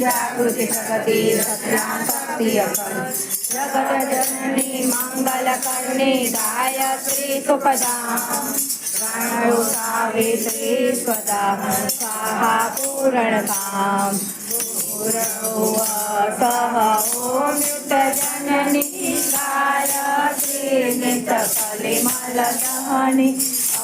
जागृति सकती सत्रान्तप्रियकं जगतजननी मङ्गलकर्णी गायत्री सुपदा सावित्री स्वदा स्वाहा पूरणतां सह ॐ युतजननी गायत्री नितकलिमलदहनि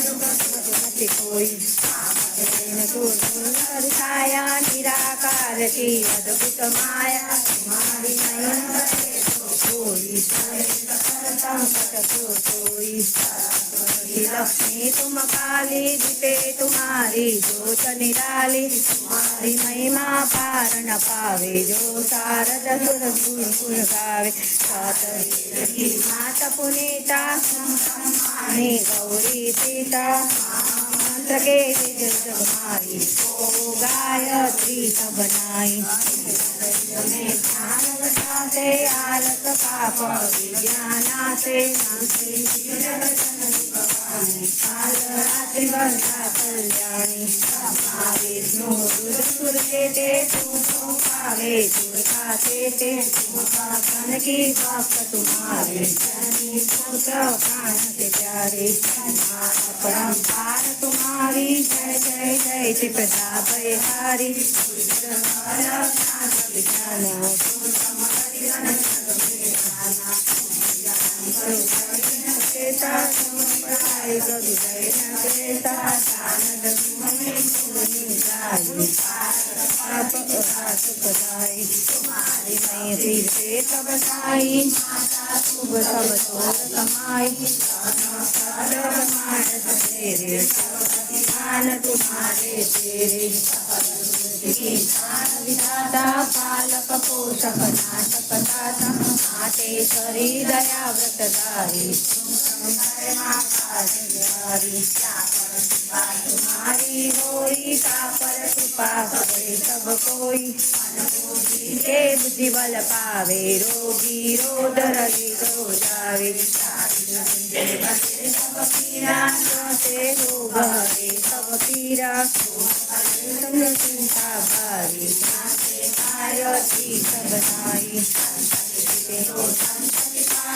નથી કોઈ નિરાકાર અદભુત માયા મારી लक्ष्मी तुम काली दीपे तुम्हारी जोत निराली तुम्हारी महिमा पार न पावे जो शारद सुर गुण गुण गावे सत माता पुनीता मानी गौरी सीता मंत्र के गायत्री सब नाई। हमें ध्यान पाप से स्वामी कालरात्रि वर्षा कल्याणी हमारे गुरुपुर तू तुमको पावे दुर्गा देते तुमका तन की बाप तुम्हारे धनी पुत्र प्राण के प्यारे परम्पार तुम्हारी जय जय जय त्रिपदा भयहारी जाना देता तुम पढ़ाई करू देना देता दान तुम्हें मुनि जाई पाप हाथ बधाई तुम्हारी मैं सिर से तब साई माता शुभ सब तोर कमाई सब मान तेरे सब ध्यान तुम्हारे तेरे विधाता पालक पोषक नाशक दाता माते शरीर दया व्रतदारी तुम तुम्हारी होई तापर कृपा करे सब कोई के बुद्धि बल पावे रोगी रोद रही रो जावे सब पीरा से रोग हरे सब पीरा संग चिंता भारी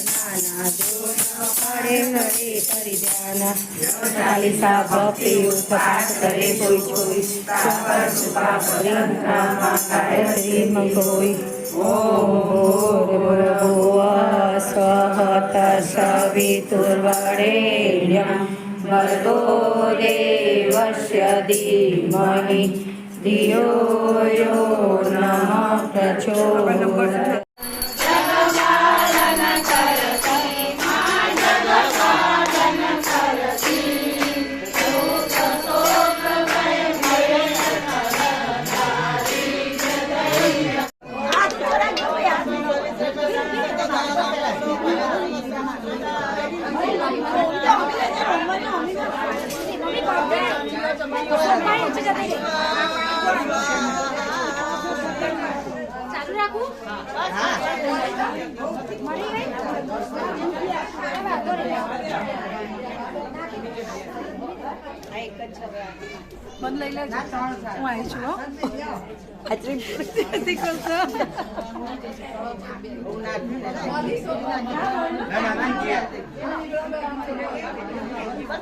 નાના જો ન પાડે નડે કરી ધ્યાના ચાલીસા ભક્તિ ઉપવાસ કરે કોઈ કોઈ. સાપર સુપા પરિમ નામા કાય ધિયો યો નમઃ ચાલુ રાખું મને લઈ લેજો હું આવી છું હાજરી દીકરો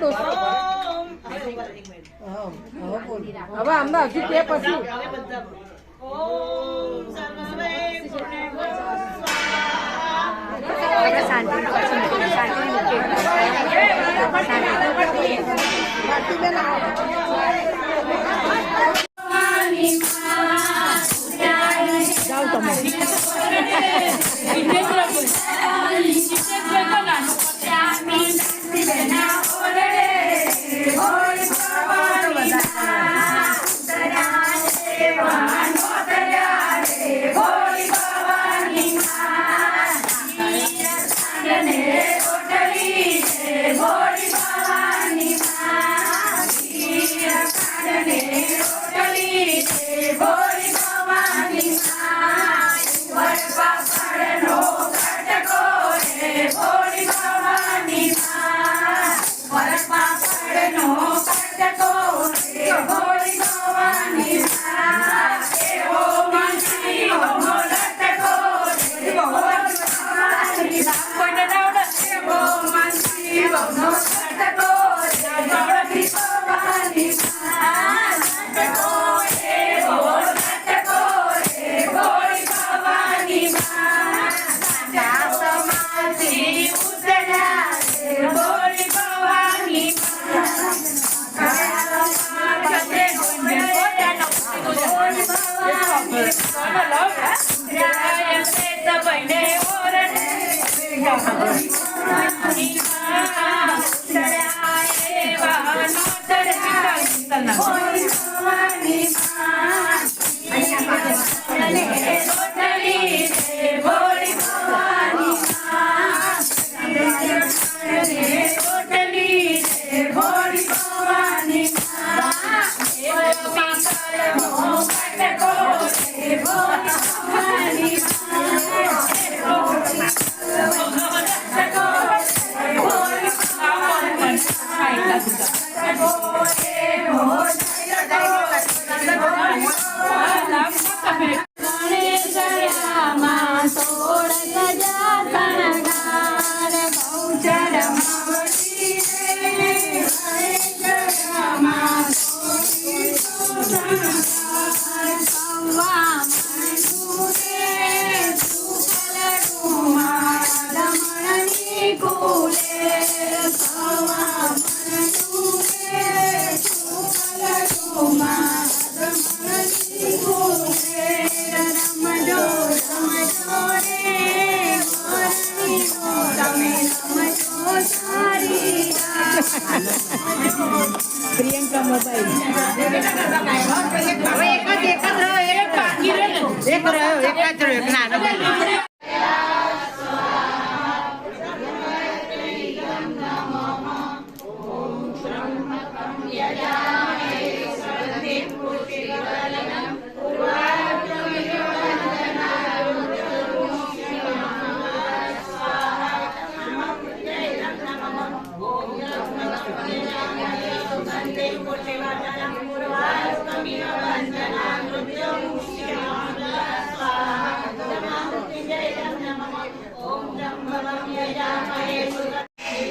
કરતો હવે અમદાવાદ તે પછી આપણે શાંતિ શાંતિ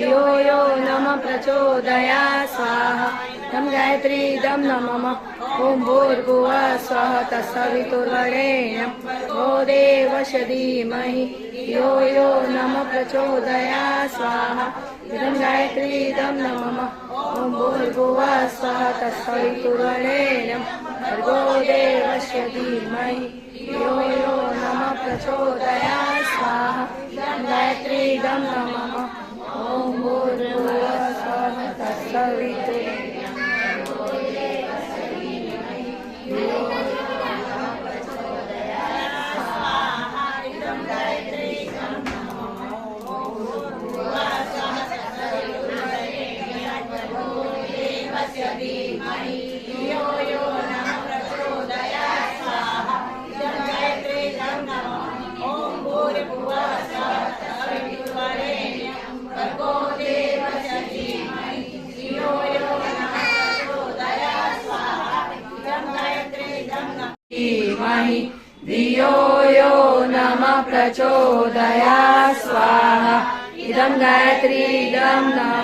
यो यो नम प्रचोदया स्वाहा इदं गायत्री इदं नमः। ॐ भूर्भुवः स्वः तत्सवितुर्वरेण्यं भो देवस्य धीमहि यो यो नमः प्रचोदयात् स्वाहा। गायत्री इदं नमः। ॐ भूर्भुवः स्वः तत्सवितुर्वरेण्यं भर्गो देवस्य धीमहि यो यो नमः प्रचोदयात् स्वाहा। गायत्री इदं नमः। ॐ भूर्भुवः स्वः तत्सवितुर्वरेण्यं धीमहि धियो यो नमः प्रचोदया स्वाहा। इदं नमः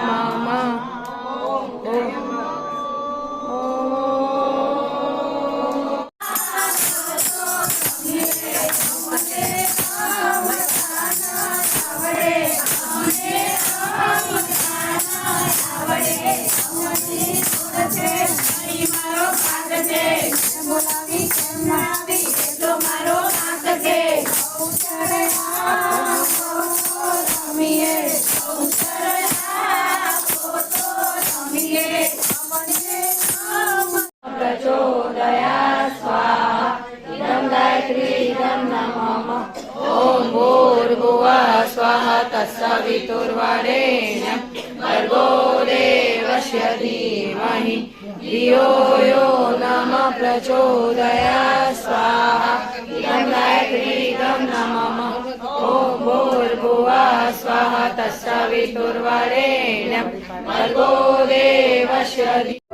यो नमः प्रचोदया स्वाहा ॐ भूर्भुवः स्वः तत्सवितुर्वरेण्यं। भर्गो देवस्य धीमहि